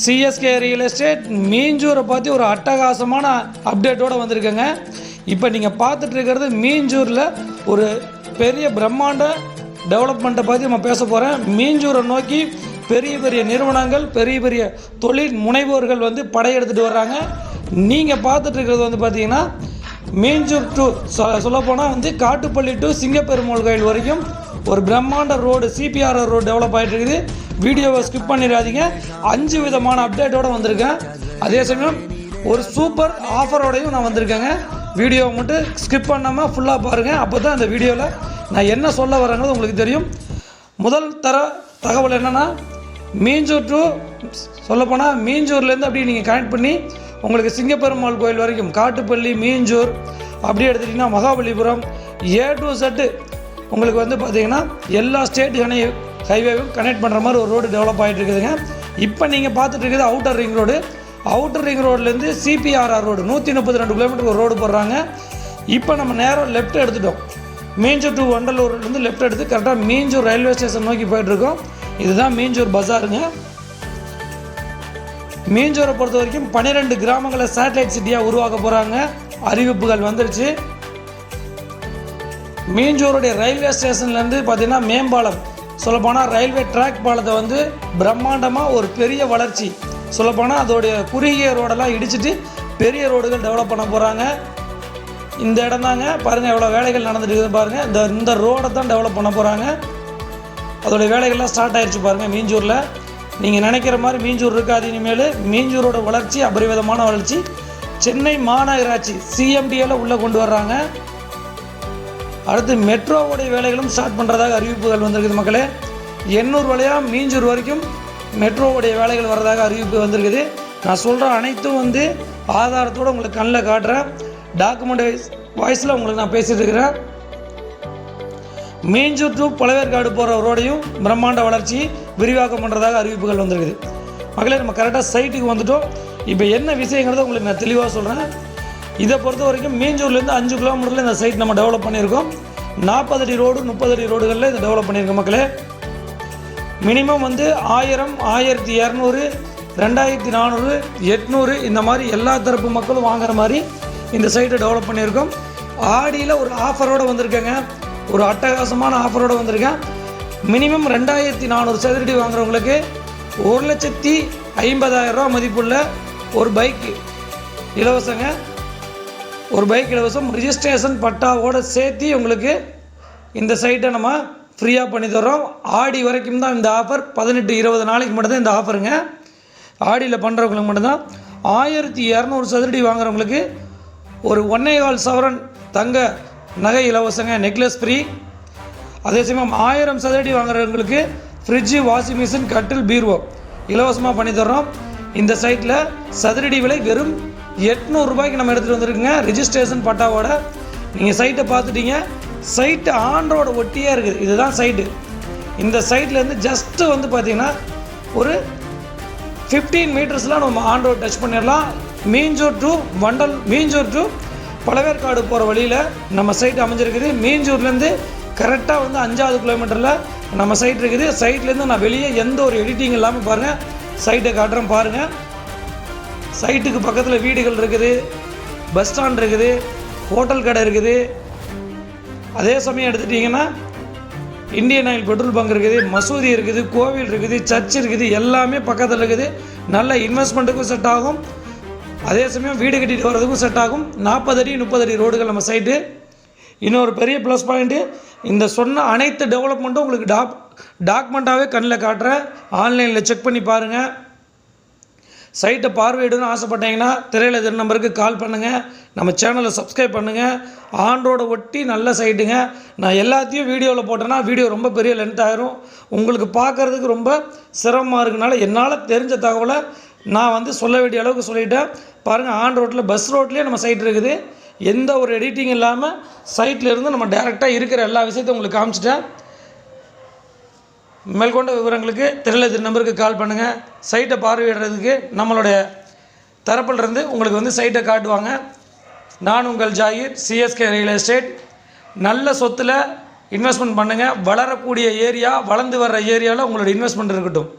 CSK real estate மீஞ்சூரை பற்றி ஒரு அட்டகாசமான அப்டேட்டோடு வந்திருக்கேங்க. இப்போ நீங்கள் பார்த்துட்டு இருக்கிறது மீஞ்சூரில் ஒரு பெரிய பிரம்மாண்ட டெவலப்மெண்ட்டை பற்றி நம்ம பேச போகிறேன் மீஞ்சூரை நோக்கி பெரிய பெரிய நிறுவனங்கள் பெரிய பெரிய தொழில் முனைவோர்கள் வந்து படையெடுத்துட்டு வர்றாங்க. நீங்கள் பார்த்துட்டு இருக்கிறது வந்து பார்த்தீங்கன்னா மீஞ்சூர் டு சொல்லப்போனால் வந்து காட்டுப்பள்ளி டு சிங்கப்பெருமாள் கோயில் வரைக்கும் ஒரு பிரம்மாண்ட ரோடு சிபிஆர் ரோடு டெவலப் ஆகிட்டு இருக்குது வீடியோவை ஸ்கிப் பண்ணிடாதீங்க. அஞ்சு விதமான அப்டேட்டோட வந்திருக்கேன். அதே சமயம் ஒரு சூப்பர் ஆஃபரோடையும் நான் வந்திருக்கேங்க. வீடியோவை மட்டும் ஸ்கிப் பண்ணாமல் ஃபுல்லாக பாருங்கள் அப்போ தான் அந்த வீடியோவில் நான் என்ன சொல்ல வரேங்கிறது உங்களுக்கு தெரியும். முதல் தர தகவல் என்னென்னா மீஞ்சூர் டு சொல்லப்போனால் மீஞ்சூர்லேருந்து அப்படியே நீங்கள் கனெக்ட் பண்ணி உங்களுக்கு சிங்கப்பெருமாள் கோயில் வரைக்கும் காட்டுப்பள்ளி மீஞ்சூர் அப்படியே எடுத்துட்டிங்கன்னா மகாபலிபுரம் ஏ டு செட்டு உங்களுக்கு வந்து பார்த்தீங்கன்னா எல்லா ஸ்டேட்டு ஹைவேவும் கனெக்ட் பண்ணுற மாதிரி ஒரு ரோடு டெவலப் ஆகிட்டு இருக்குதுங்க இப்போ நீங்கள் பார்த்துட்டு இருக்குது outer ring road outer ring ரோட்லேருந்து சிபிஆர்ஆர் ரோடு நூற்றி முப்பத்தி ரெண்டு கிலோமீட்டர் ஒரு ரோடு போடுறாங்க. இப்போ நம்ம நேரம் லெஃப்ட் எடுத்துட்டோம். மீஞ்சூர் டு வண்டலூர்லேருந்து லெஃப்ட் எடுத்து கரெக்டாக மீஞ்சூர் ரயில்வே ஸ்டேஷன் நோக்கி போயிட்டுருக்கோம். இதுதான் மீஞ்சூர் பஜாருங்க. மீஞ்சூரை பொறுத்த வரைக்கும் பன்னிரெண்டு கிராமங்களை சேட்டலைட் சிட்டியாக உருவாக்க போகிறாங்க அறிவிப்புகள் வந்துருச்சு. மீஞ்சூருடைய ரயில்வே ஸ்டேஷன்லேருந்து பார்த்திங்கன்னா மேம்பாலம். சொல்லப்போனால் ரயில்வே ட்ராக் பாலத்தை வந்து பிரம்மாண்டமாக ஒரு பெரிய வளர்ச்சி. சொல்லப்போனால் அதோடைய குறுகிய ரோடெல்லாம் இடிச்சிட்டு பெரிய ரோடுகள் டெவலப் பண்ண போகிறாங்க இந்த இடம் தாங்க. பாருங்கள் எவ்வளோ வேலைகள் நடந்துட்டு இருக்குது பாருங்கள் இந்த இந்த ரோடை தான் டெவலப் பண்ண போகிறாங்க அதோடைய வேலைகள்லாம் ஸ்டார்ட் ஆயிடுச்சு பாருங்கள் மீஞ்சூரில். நீங்கள் நினைக்கிற மாதிரி மீஞ்சூர் இருக்காது. இனிமேல் மீஞ்சூரோட வளர்ச்சி அபரிவிதமான வளர்ச்சி. சென்னை மாநகராட்சி சிஎம்டியில் உள்ளே கொண்டு வர்றாங்க. அடுத்து மெட்ரோவுடைய வேலைகளும் ஸ்டார்ட் பண்ணுறதாக அறிவிப்புகள் வந்திருக்குது மக்களே. எண்ணூர் வழியாக மீஞ்சூர் வரைக்கும் மெட்ரோவுடைய வேலைகள் வர்றதாக அறிவிப்பு வந்திருக்குது. நான் சொல்கிற அனைத்தும் வந்து ஆதாரத்தோடு உங்களுக்கு கண்ணில் காட்டுறேன். டாக்குமெண்ட் வாய்ஸில் உங்களுக்கு நான் பேசிகிட்டு இருக்கிறேன். மீஞ்சூர் டு பழவேற்காடு போகிற ரோடையும் பிரம்மாண்ட வளர்ச்சி விரிவாக்கம் பண்ணுறதாக அறிவிப்புகள் வந்திருக்குது. மகளே நம்ம கரெக்டாக சைட்டுக்கு வந்துட்டோம். இப்போ என்ன விஷயங்கிறத உங்களுக்கு நான் தெளிவாக சொல்கிறேன் இதை பொறுத்த வரைக்கும் மீஞ்சூர்லேருந்து அஞ்சு கிலோமீட்டரில் இந்த சைட் நம்ம டெவலப் பண்ணியிருக்கோம். நாற்பது அடி ரோடு முப்பது அடி ரோடுகளில் இதை டெவலப் பண்ணியிருக்கோம் மக்களே. மினிமம் வந்து ஆயிரம் ஆயிரத்தி இரநூறு ரெண்டாயிரத்தி நானூறு எட்நூறு இந்த மாதிரி எல்லா தரப்பு மக்களும் வாங்குற மாதிரி இந்த சைட்டை டெவலப் பண்ணியிருக்கோம். ஆடியில் ஒரு ஆஃபரோடு வந்திருக்கேங்க. ஒரு அட்டகாசமான ஆஃபரோடு வந்திருக்கேன். மினிமம் ரெண்டாயிரத்தி நானூறு சதுரடி வாங்குறவங்களுக்கு ஒரு லட்சத்தி ஐம்பதாயிரம் ரூபா மதிப்புள்ள ஒரு பைக்கு இலவசங்க. ஒரு பைக் இலவசம் ரிஜிஸ்ட்ரேஷன் பட்டாவோடு சேர்த்து உங்களுக்கு இந்த சைட்டை நம்ம ஃப்ரீயாக பண்ணி தர்றோம். ஆடி வரைக்கும் தான் இந்த ஆஃபர் பதினெட்டு இருபது நாளைக்கு மட்டும்தான் இந்த ஆஃபருங்க ஆடியில் பண்ணுறவங்களுக்கு மட்டும்தான். ஆயிரத்தி இரநூறு சதுரடி வாங்குறவங்களுக்கு ஒரு ஒன்னே கால் சவரன் தங்க நகை இலவசங்க நெக்லஸ் ஃப்ரீ அதே சமயம் ஆயிரம் சதுரடி வாங்குறவங்களுக்கு ஃப்ரிட்ஜு வாஷிங் மிஷின் கட்டில் பீர்வோ இலவசமாக பண்ணி தர்றோம். இந்த சைட்டில் சதுரடி விலை வெறும் எட்நூறுரூபாய்க்கு நம்ம எடுத்துகிட்டு வந்திருக்குங்க. ரிஜிஸ்ட்ரேஷன் பட்டாவோட. நீங்கள் சைட்டை பார்த்துட்டீங்க. சைட்டு ஆண்டோட ஒட்டியே இருக்குது. இதுதான் சைட்டு இந்த சைட்லேருந்து ஜஸ்ட்டு வந்து பார்த்தீங்கன்னா ஒரு ஃபிஃப்டீன் மீட்டர்ஸ்லாம் நம்ம ஆன் டச் பண்ணிடலாம். மீஞ்சூர் டு வண்டல் மீஞ்சூர் டு பழவேற்காடு போகிற வழியில் நம்ம சைட் அமைஞ்சிருக்குது. மீஞ்சூர்லேருந்து கரெக்டாக வந்து அஞ்சாவது கிலோமீட்டரில் நம்ம சைட் இருக்குது. சைட்லேருந்து நான் வெளியே எந்த ஒரு எடிட்டிங் இல்லாமல் பாருங்கள் சைட்டை காட்டுறேன் பாருங்கள் சைட்டுக்கு பக்கத்தில் வீடுகள் இருக்குது பஸ் ஸ்டாண்ட் இருக்குது ஹோட்டல் கடை இருக்குது. அதே சமயம் எடுத்துட்டிங்கன்னா இந்தியன் ஆயில் பெட்ரோல் பங்க் இருக்குது மசூதி இருக்குது கோவில் இருக்குது சர்ச் இருக்குது எல்லாமே பக்கத்தில் இருக்குது. நல்ல இன்வெஸ்ட்மெண்ட்டுக்கும் செட் ஆகும். அதே சமயம் வீடு கட்டிட்டு வர்றதுக்கும் செட் ஆகும். நாற்பது அடி முப்பது அடி ரோடுகள் நம்ம சைட்டு. இன்னொரு பெரிய ப்ளஸ் பாயிண்ட்டு இந்த சொன்ன அனைத்து டெவலப்மெண்ட்டும் உங்களுக்கு டாக் டாக்குமெண்ட்டாகவே கண்ணில் காட்டுறேன். ஆன்லைனில் செக் பண்ணி பாருங்கள் சைட்டை பார்வையிடணும்னு ஆசைப்பட்டீங்கன்னா திரையில் எதிர் நம்பருக்கு கால் பண்ணுங்கள் நம்ம சேனலை சப்ஸ்கிரைப் பண்ணுங்கள் ஆண்ட்ரோட ஒட்டி நல்ல சைட்டுங்க நான் எல்லாத்தையும் வீடியோவில் போட்டேன்னா வீடியோ ரொம்ப பெரிய லென்த் ஆயிரும். உங்களுக்கு பார்க்குறதுக்கு ரொம்ப சிரமமாக இருக்கனால என்னால் தெரிஞ்ச தகவலை நான் வந்து சொல்ல வேண்டிய அளவுக்கு சொல்லிட்டேன். பாருங்கள் ஆன் ரோட்டில் பஸ் ரோட்லேயே நம்ம சைட் இருக்குது. எந்த ஒரு எடிட்டிங் இல்லாமல் சைட்டில் இருந்து நம்ம டேரெக்டாக இருக்கிற எல்லா விஷயத்தையும் உங்களுக்கு காமிச்சிட்டேன். மேற்கொண்ட விவரங்களுக்கு திரையில நம்பருக்கு கால் பண்ணுங்கள் சைட்டை பார்வையிடுறதுக்கு நம்மளுடைய தரப்பிலிருந்து உங்களுக்கு வந்து சைட்டை காட்டுவாங்க. நான் உங்கள் ஜாகிர் சிஎஸ்கே ரியல் எஸ்டேட் நல்ல சொத்தில் இன்வெஸ்ட்மெண்ட் பண்ணுங்கள் வளரக்கூடிய ஏரியா வளர்ந்து வர்ற ஏரியாவில் உங்களோட இன்வெஸ்ட்மெண்ட் இருக்கட்டும்.